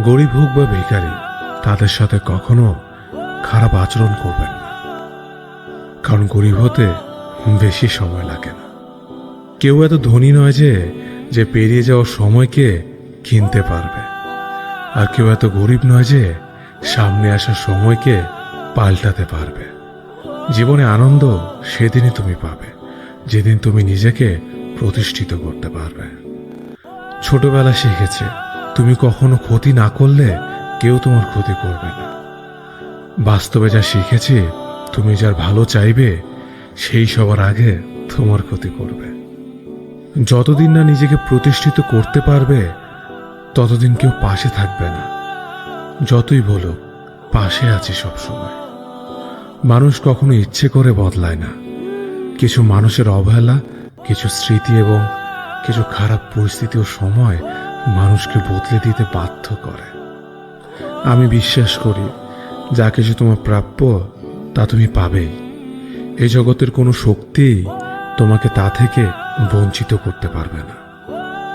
গরিব হোক বা ভিখারি তাদের সাথে কখনো খারাপ আচরণ করবেন না। কারণ গরিব হতে বেশি সময় লাগে না। কেউ এত ধনী নয় যে যে পেরিয়ে যাওয়ার সময়কে কিনতে পারবে। আর কেউ এত গরিব নয় যে, সামনে আসার সময়কে পাল্টাতে পারবে। জীবনে আনন্দ সেদিনই তুমি পাবে, যেদিন তুমি নিজেকে প্রতিষ্ঠিত করতে পারবে। ছোটবেলা শিখেছে তুমি কখনো ক্ষতি না করলে কেউ তোমার ক্ষতি করবে না। বাস্তবে যা শিখেছি, তুমি যার ভালো চাইবে, সেই সবার আগে তোমার ক্ষতি করবে। যতদিন না নিজেকে প্রতিষ্ঠিত করতে পারবে, ততদিন কেউ পাশে থাকবে না। যতই বলো পাশে আছি সবসময়। মানুষ কখনো ইচ্ছে করে বদলায় না। কিছু মানুষের অবহেলা, কিছু স্মৃতি এবং কিছু খারাপ পরিস্থিতি ও সময় মানুষকে বদলে দিতে বাধ্য করে। আমি বিশ্বাস করি, যা কিছু তোমার প্রাপ্য, তা তুমি পাবেই। এই জগতের কোনো শক্তি তোমাকে তা থেকে বঞ্চিত করতে পারবে না।